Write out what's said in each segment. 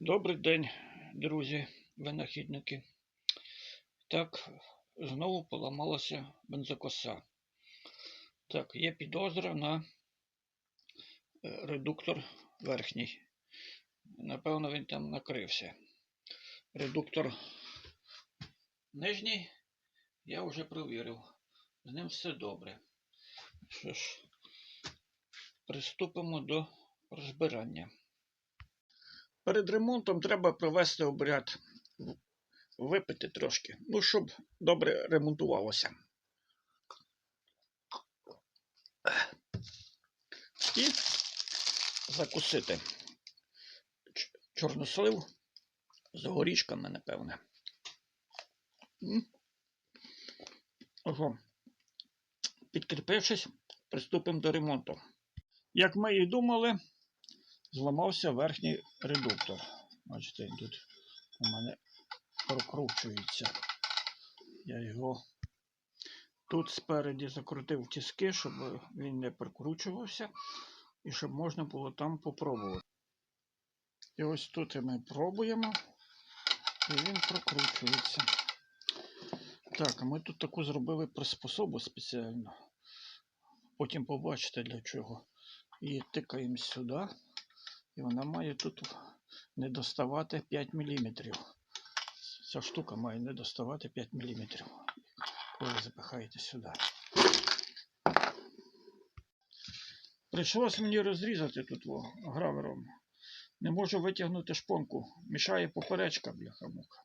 Добрий день, друзі, винахідники. Так, знову поламалася бензокоса. Так, є підозра на е, редуктор верхній. Напевно, він там накрився. Редуктор нижній я вже провірив. З ним все добре. Що ж, приступимо до розбирання. Перед ремонтом треба провести обряд, випити трошки, ну, щоб добре ремонтувалося. І закусити чорнослив з горішками, напевне. Ого. Підкріпившись, приступимо до ремонту. Як ми і думали, зламався верхній редуктор. Бачите, він тут у мене прокручується. Я його тут спереді закрутив тиски, щоб він не прокручувався і щоб можна було там попробувати. І ось тут ми пробуємо, і він прокручується. Так, а ми тут таку зробили приспособу спеціально. Потім побачите для чого. І тикаємо сюди. І вона має тут не доставати 5 мм. Ця штука має не доставати 5 мм. Коли запихаєте сюди. Прийшлось мені розрізати тут гравером. Не можу витягнути шпонку. Мішає поперечка бляха-мука.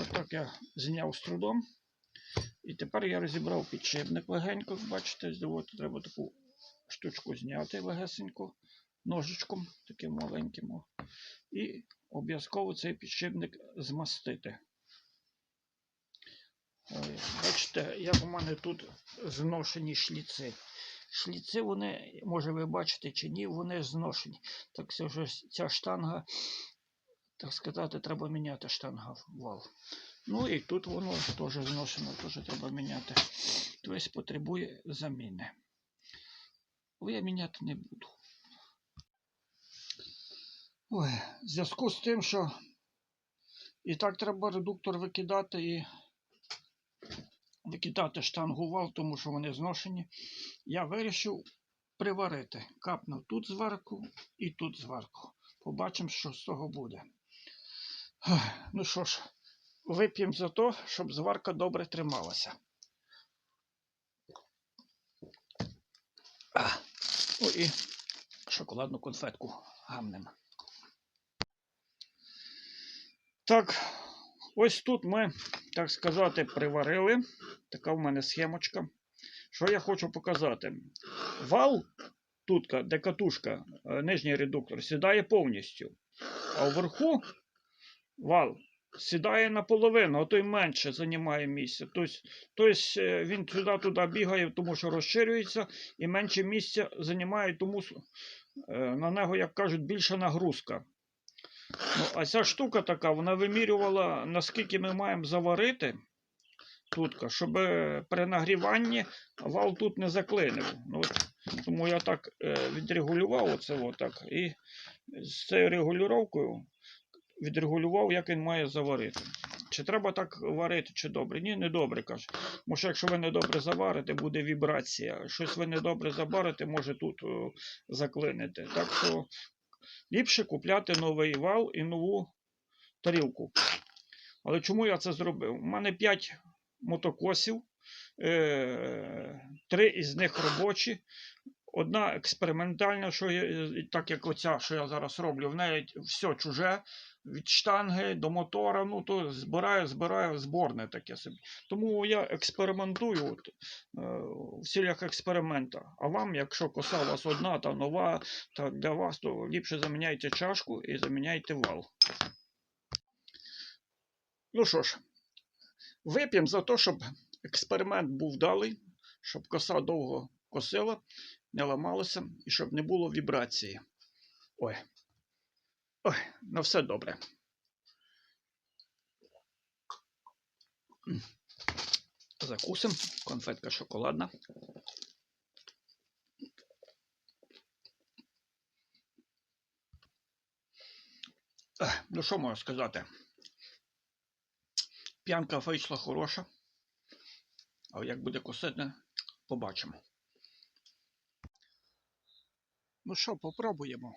От так я зняв з трудом. І тепер я розібрав підшипник легенько. Бачите, от треба таку штучку зняти легесенько ножичком таким маленьким. І обов'язково цей підшипник змастити. Бачите, як у мене тут зношені шліци. Шліци, вони, може ви бачите чи ні, вони зношені. Так вже ця штанга, так сказати, треба міняти штанга вал. Ну і тут воно теж зношено, теж треба міняти. Тобто потребує заміни. Але я міняти не буду. Ой, в зв'язку з тим, що і так треба редуктор викидати і викидати штангу вал, тому що вони зношені. Я вирішив приварити. Капнув тут зверху і тут зверху. Побачимо, що з того буде. Ну що ж, вип'ємо за те, щоб зварка добре трималася. Ну і шоколадну конфетку гамнем. Так, ось тут ми, так сказати, приварили. Така в мене схемочка. Що я хочу показати? Вал, тут, де катушка, е, нижній редуктор, сідає повністю. А вверху вал сідає наполовину, а то й менше займає місця. Тобто, е, він туди-туди бігає, тому що розширюється, і менше місця займає, тому е, на нього, як кажуть, більша нагрузка. Ну, а ця штука така, вона вимірювала, наскільки ми маємо заварити тут, щоб при нагріванні вал тут не заклинив. Ну, тому я так е, відрегулював оце отак, і з цією регулюванням відрегулював, як він має заварити. Чи треба так варити, чи добре? Ні, не добре, каже. Тому що якщо ви не добре заварите, буде вібрація. Щось ви не добре заварите, може тут заклинити. Так що ліпше купляти новий вал і нову тарілку. Але чому я це зробив? У мене 5 мотокосів, 3 із них робочі. Одна експериментальна, що я, так як оця, що я зараз роблю, в неї все чуже, від штанги до мотора, ну то збираю, збираю зборне таке собі. Тому я експериментую от, е, в цілях експеримента. А вам, якщо коса у вас одна та нова, та для вас, то ліпше заміняйте чашку і заміняйте вал. Ну що ж, вип'ємо за те, щоб експеримент був вдалий, щоб коса довго косила, не ламалася і щоб не було вібрації. Ой. Ой, на все добре. Закусим. Конфетка шоколадна. Ну, що можу сказати? П'янка вийшла хороша. А як буде косити, побачимо. Ну що, попробуємо.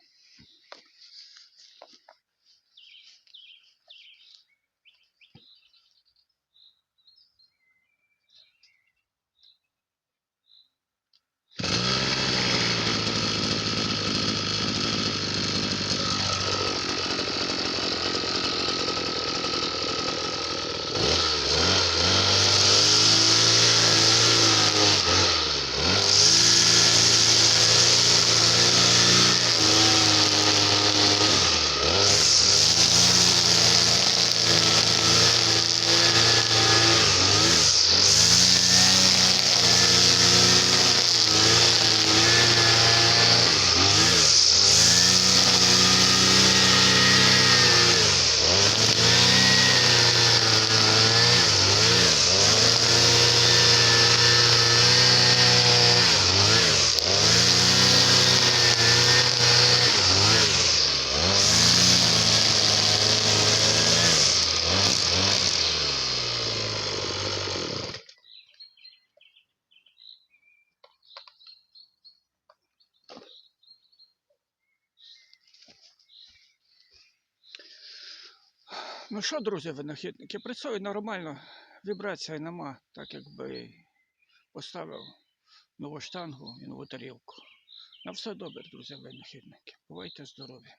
Ну що, друзі, винахідники, працює нормально, вібрації нема, так якби поставив нову штангу і нову тарілку. На все добре, друзі, винахідники. Бувайте здорові.